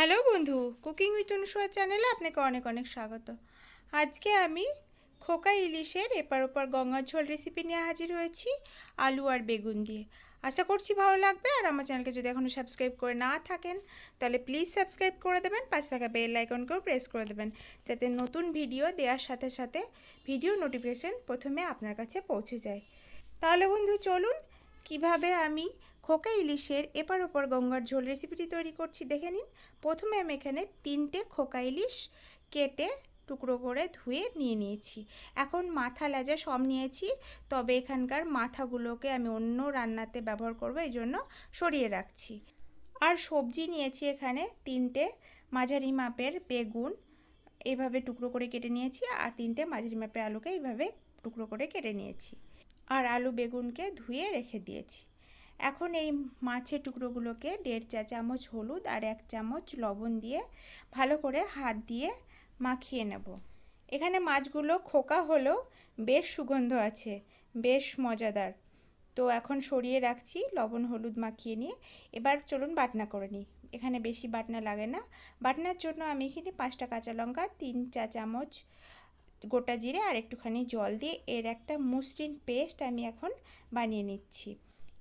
Hello বন্ধু, cooking with Anusuya চ্যানেলে আপনাকে অনেক অনেক স্বাগত। আজকে আমি খোকা ইলিশের এপার ওপার গঙ্গার ঝোল রেসিপি নিয়ে হাজির হয়েছি আলু আর বেগুন দিয়ে। আশা করছি ভালো লাগবে আর আমার চ্যানেলকে যদি এখনও সাবস্ক্রাইব করে না থাকেন, তাহলে প্লিজ সাবস্ক্রাইব করে দেবেন, পাশে থাকা বেল আইকনকেও প্রেস করে দেবেন, যাতে নতুন ভিডিও দেওয়ার সাথে সাথে ভিডিও নোটিফিকেশন প্রথমে আপনার কাছে পৌঁছে যায়। তাহলে বন্ধু চলুন, কীভাবে আমি খোকা ইলিশের এপার ওপর গঙ্গার ঝোল রেসিপিটি তৈরি করছি, দেখে নিন। প্রথমে আমি এখানে তিনটে খোকা ইলিশ কেটে টুকরো করে ধুয়ে নিয়ে নিয়েছি। এখন মাথা লেজা সব নিয়েছি, তবে এখানকার মাথাগুলোকে আমি অন্য রান্নাতে ব্যবহার করব, এই জন্য সরিয়ে রাখছি। আর সবজি নিয়েছি এখানে তিনটে মাঝারি মাপের বেগুন এইভাবে টুকরো করে কেটে নিয়েছি, আর তিনটে মাঝারি মাপের আলুকে এইভাবে টুকরো করে কেটে নিয়েছি। আর আলু বেগুনকে ধুয়ে রেখে দিয়েছি। এখন এই মাছের টুকরোগুলোকে দেড় চা চামচ হলুদ আর এক চামচ লবণ দিয়ে ভালো করে হাত দিয়ে মাখিয়ে নেব। এখানে মাছগুলো খোকা হলেও বেশ সুগন্ধ আছে, বেশ মজাদার। তো এখন সরিয়ে রাখছি লবণ হলুদ মাখিয়ে নিয়ে। এবার চলুন বাটনা করে নিই। এখানে বেশি বাটনা লাগে না। বাটনার জন্য আমি এখানে পাঁচটা কাঁচা লঙ্কা, তিন চা চামচ গোটা জিরে আর একটুখানি জল দিয়ে এর একটা মসৃণ পেস্ট আমি এখন বানিয়ে নিচ্ছি।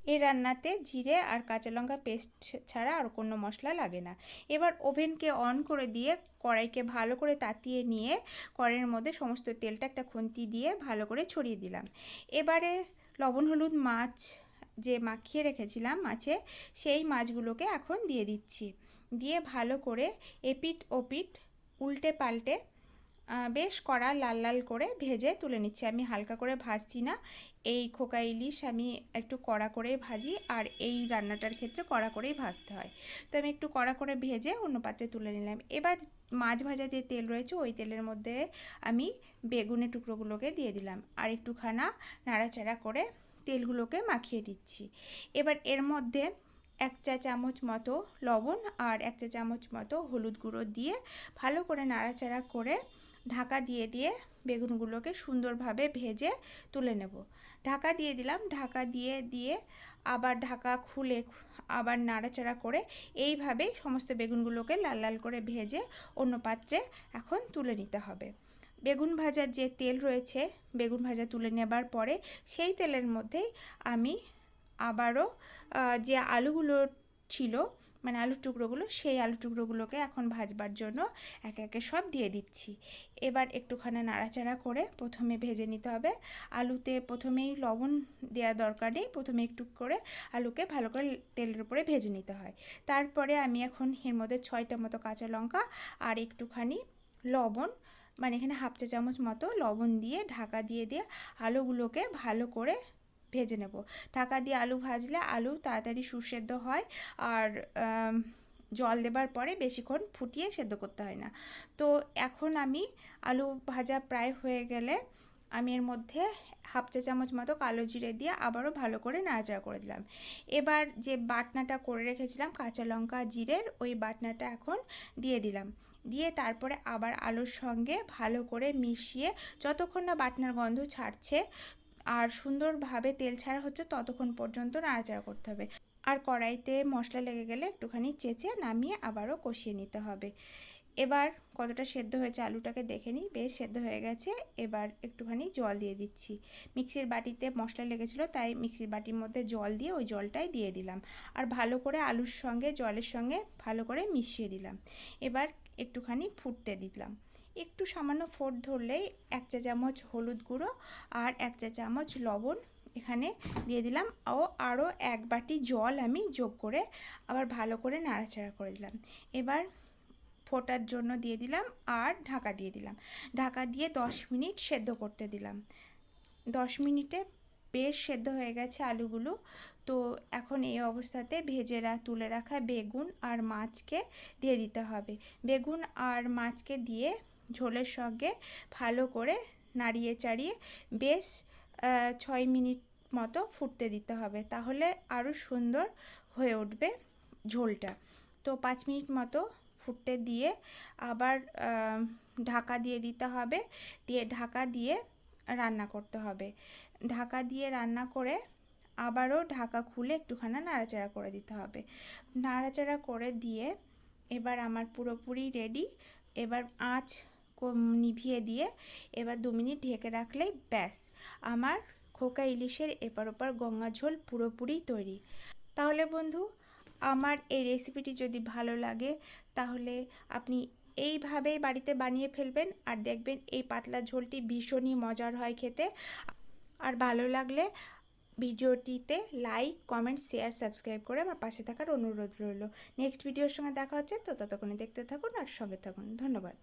এই রান্নাতে জিরে আর কাঁচা লঙ্কা পেস্ট ছাড়া আর কোনো মশলা লাগে না। এবার ওভেনকে অন করে দিয়ে কড়াইকে ভালো করে তাতিয়ে নিয়ে কড়াইয়ের মধ্যে সমস্ত তেলটা একটা খুন্তি দিয়ে ভালো করে ছড়িয়ে দিলাম। এবারে লবণ, হলুদ মাছ যে মাখিয়ে রেখেছিলাম মাছে, সেই মাছগুলোকে এখন দিয়ে দিচ্ছি। দিয়ে ভালো করে এপিট ওপিট উল্টে পাল্টে বেশ কড়া লাল লাল করে ভেজে তুলে নিচ্ছি। আমি হালকা করে ভাজছি না। এই খোকা ইলিশ আমি একটু কড়া করেই ভাজি আর এই রান্নাটার ক্ষেত্রে কড়া করেই ভাজতে হয়। তো আমি একটু কড়া করে ভেজে অন্য পাত্রে তুলে নিলাম। এবার মাছ ভাজা যে তেল রয়েছে, ওই তেলের মধ্যে আমি বেগুনের টুকরোগুলোকে দিয়ে দিলাম আর একটুখানা নাড়াচাড়া করে তেলগুলোকে মাখিয়ে দিচ্ছি এবার এর মধ্যে এক চা চামচ মতো লবণ আর এক চা চামচ মতো হলুদ গুঁড়ো দিয়ে ভালো করে নাড়াচাড়া করে ঢাকা দিয়ে দিয়ে বেগুনগুলোকে সুন্দরভাবে ভেজে তুলে নেব। ঢাকা দিয়ে দিলাম। ঢাকা দিয়ে দিয়ে আবার ঢাকা খুলে আবার নাড়াচাড়া করে এইভাবেই সমস্ত বেগুনগুলোকে লাল লাল করে ভেজে অন্য পাত্রে এখন তুলে নিতে হবে। বেগুন ভাজার যে তেল রয়েছে, বেগুন ভাজা তুলে নেবার পরে সেই তেলের মধ্যেই আমি আবারও যে আলুগুলো ছিল মানে আলুর টুকরোগুলো, সেই আলু টুকরোগুলোকে এখন ভাজবার জন্য একে একে সব দিয়ে দিচ্ছি। এবার একটুখানি নাড়াচাড়া করে প্রথমে ভেজে নিতে হবে। আলুতে প্রথমেই লবণ দেওয়া দরকার নেই, প্রথমে একটু করে আলুকে ভালো করে তেলের উপরে ভেজে নিতে হয়। তারপরে আমি এখন এর মধ্যে ছয়টা মতো কাঁচা লঙ্কা আর একটুখানি লবণ মানে এখানে হাফ চা চামচ মতো লবণ দিয়ে ঢাকা দিয়ে দিয়ে আলুগুলোকে ভালো করে ভেজে নেব। ঢাকা দিয়ে আলু ভাজলে আলু তাড়াতাড়ি সুসেদ্ধ হয় আর জল দেবার পরে বেশিক্ষণ ফুটিয়ে সেদ্ধ করতে হয় না। তো এখন আমি আলু ভাজা প্রায় হয়ে গেলে আমি এর মধ্যে হাফ চা চামচ মতো কালো জিরে দিয়ে আবারও ভালো করে নাড়াচাড়া করে দিলাম। এবার যে বাটনাটা করে রেখেছিলাম কাঁচা লঙ্কা জিরের, ওই বাটনাটা এখন দিয়ে দিলাম। দিয়ে তারপরে আবার আলুর সঙ্গে ভালো করে মিশিয়ে যতক্ষণ না বাটনার গন্ধ ছাড়ছে আর সুন্দরভাবে তেল ছাড়া হচ্ছে ততক্ষণ পর্যন্ত নাড়াচাড়া করতে হবে। আর কড়াইতে মশলা লেগে গেলে একটুখানি চেঁচে নামিয়ে আবারও কষিয়ে নিতে হবে। এবার কতটা সেদ্ধ হয়েছে আলুটাকে দেখে নিই। বেশ সেদ্ধ হয়ে গেছে। এবার একটুখানি জল দিয়ে দিচ্ছি। মিক্সির বাটিতে মশলা লেগেছিলো, তাই মিক্সির বাটির মধ্যে জল দিয়ে ওই জলটাই দিয়ে দিলাম। আর ভালো করে আলুর সঙ্গে, জলের সঙ্গে ভালো করে মিশিয়ে দিলাম। এবার একটুখানি ফুটতে দিলাম। একটু সামান্য ফোট ধরলেই এক চা চামচ হলুদ গুঁড়ো আর এক চা চামচ লবণ এখানে দিয়ে দিলাম। ও আরও এক বাটি জল আমি যোগ করে আবার ভালো করে নাড়াচাড়া করে দিলাম। এবার ফোটার জন্য দিয়ে দিলাম আর ঢাকা দিয়ে দিলাম। ঢাকা দিয়ে দশ মিনিট সেদ্ধ করতে দিলাম। দশ মিনিটে বেশ সেদ্ধ হয়ে গেছে আলুগুলো। তো এখন এই অবস্থাতে ভেজে তুলে রাখা বেগুন আর মাছকে দিয়ে দিতে হবে। বেগুন আর মাছকে দিয়ে ঝোলের সঙ্গে ভালো করে নাড়িয়ে চাড়িয়ে বেশ ছয় মিনিট মতো ফুটতে দিতে হবে। তাহলে আরও সুন্দর হয়ে উঠবে ঝোলটা। তো পাঁচ মিনিট মতো ফুটতে দিয়ে আবার ঢাকা দিয়ে দিতে হবে। দিয়ে ঢাকা দিয়ে রান্না করতে হবে। ঢাকা দিয়ে রান্না করে আবারও ঢাকা খুলে একটুখানি নাড়াচাড়া করে দিতে হবে। নাড়াচাড়া করে দিয়ে এবার আমার পুরোপুরি রেডি এবার আঁচ নিভিয়ে দিয়ে এবার দু মিনিট ঢেকে রাখলেই ব্যাস। আমার খোকা ইলিশের এপার ওপার গঙ্গা ঝোল পুরোপুরি তৈরি। তাহলে বন্ধু, আমার এই রেসিপিটি যদি ভালো লাগে, তাহলে আপনি এইভাবেই বাড়িতে বানিয়ে ফেলবেন আর দেখবেন এই পাতলা ঝোলটি ভীষণই মজার হয় খেতে। আর ভালো লাগলে ভিডিওটিতে লাইক কমেন্ট শেয়ার সাবস্ক্রাইব করে আমার পাশে থাকার অনুরোধ রইল। নেক্সট ভিডিওর সঙ্গে দেখা হচ্ছে, তো ততক্ষণে দেখতে থাকুন আর সঙ্গে থাকুন। ধন্যবাদ।